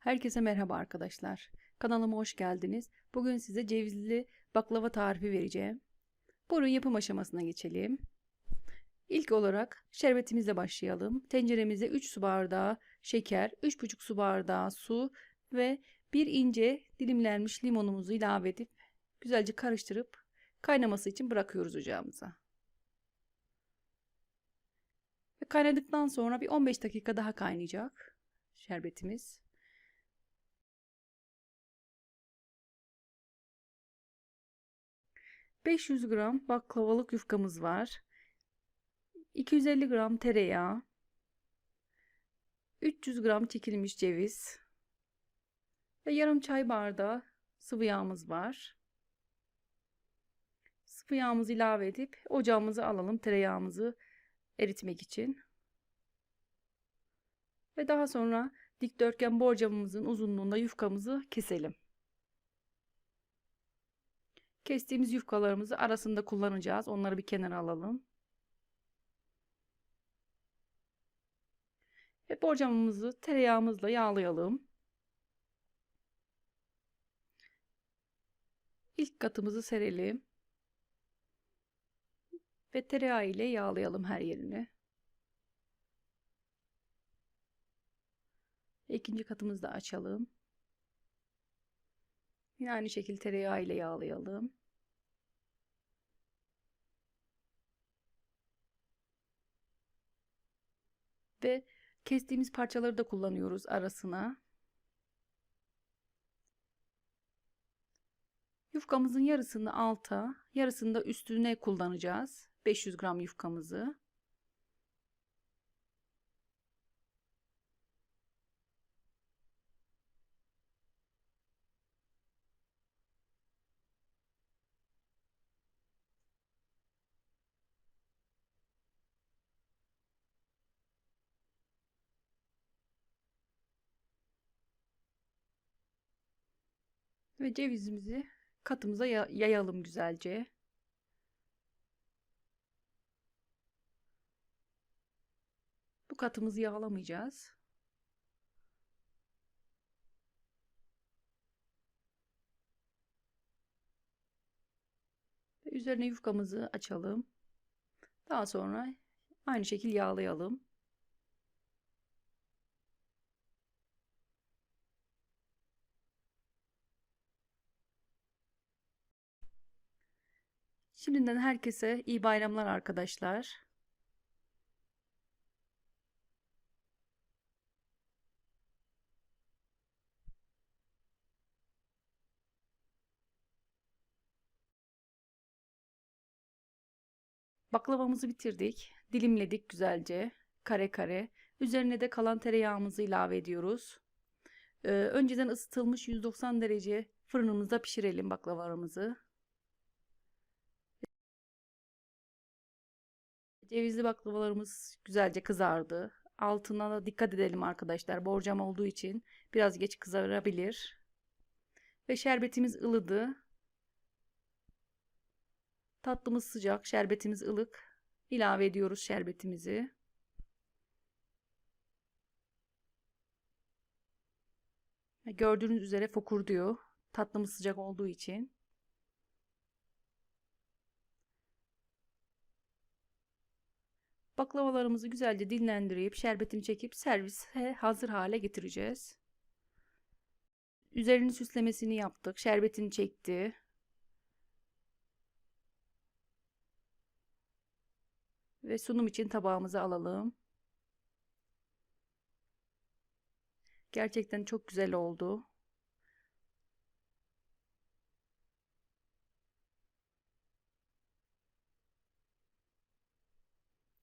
Herkese merhaba arkadaşlar. Kanalıma hoş geldiniz. Bugün size cevizli baklava tarifi vereceğim. Buyurun yapım aşamasına geçelim. İlk olarak şerbetimizle başlayalım. Tenceremize 3 su bardağı şeker, 3,5 su bardağı su ve bir ince dilimlenmiş limonumuzu ilave edip güzelce karıştırıp kaynaması için bırakıyoruz ocağımıza. Ve kaynadıktan sonra bir 15 dakika daha kaynayacak şerbetimiz. 500 gram baklavalık yufkamız var. 250 gram tereyağı. 300 gram çekilmiş ceviz. Ve yarım çay bardağı sıvı yağımız var. Sıvı yağımızı ilave edip ocağımıza alalım tereyağımızı eritmek için. Ve daha sonra dikdörtgen borcamımızın uzunluğunda yufkamızı keselim. Kestiğimiz yufkalarımızı arasında kullanacağız. Onları bir kenara alalım. Ve borcamımızı tereyağımızla yağlayalım. İlk katımızı serelim. Ve tereyağı ile yağlayalım her yerini. İkinci katımızı da açalım. Yine aynı şekilde tereyağı ile yağlayalım. Ve kestiğimiz parçaları da kullanıyoruz arasına. Yufkamızın yarısını alta, yarısını da üstüne kullanacağız. 500 gram yufkamızı. Ve cevizimizi katımıza yayalım güzelce. Bu katımızı yağlamayacağız. Üzerine yufkamızı açalım. Daha sonra aynı şekilde yağlayalım. Şimdiden herkese iyi bayramlar arkadaşlar. Baklavamızı bitirdik. Dilimledik güzelce. Kare kare. Üzerine de kalan tereyağımızı ilave ediyoruz. Ee, önceden ısıtılmış 190 derece fırınımızda pişirelim baklavalarımızı. Cevizli baklavalarımız güzelce kızardı. Altına da dikkat edelim arkadaşlar. Borcam olduğu için biraz geç kızarabilir. Ve şerbetimiz ılıdı. Tatlımız sıcak, şerbetimiz ılık. İlave ediyoruz şerbetimizi. Gördüğünüz üzere fokur diyor. Tatlımız sıcak olduğu için. Baklavalarımızı güzelce dinlendirip şerbetini çekip servise hazır hale getireceğiz. Üzerini süslemesini yaptık. Şerbetini çekti. Ve sunum için tabağımıza alalım. Gerçekten çok güzel oldu.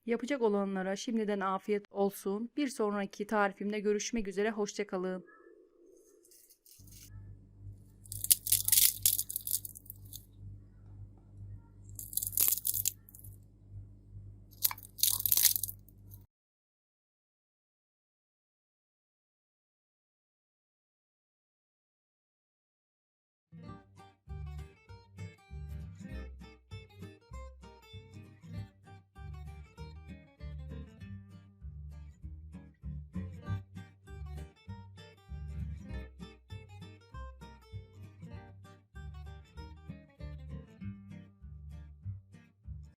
Yapacak olanlara şimdiden afiyet olsun. Bir sonraki tarifimde görüşmek üzere. Hoşçakalın.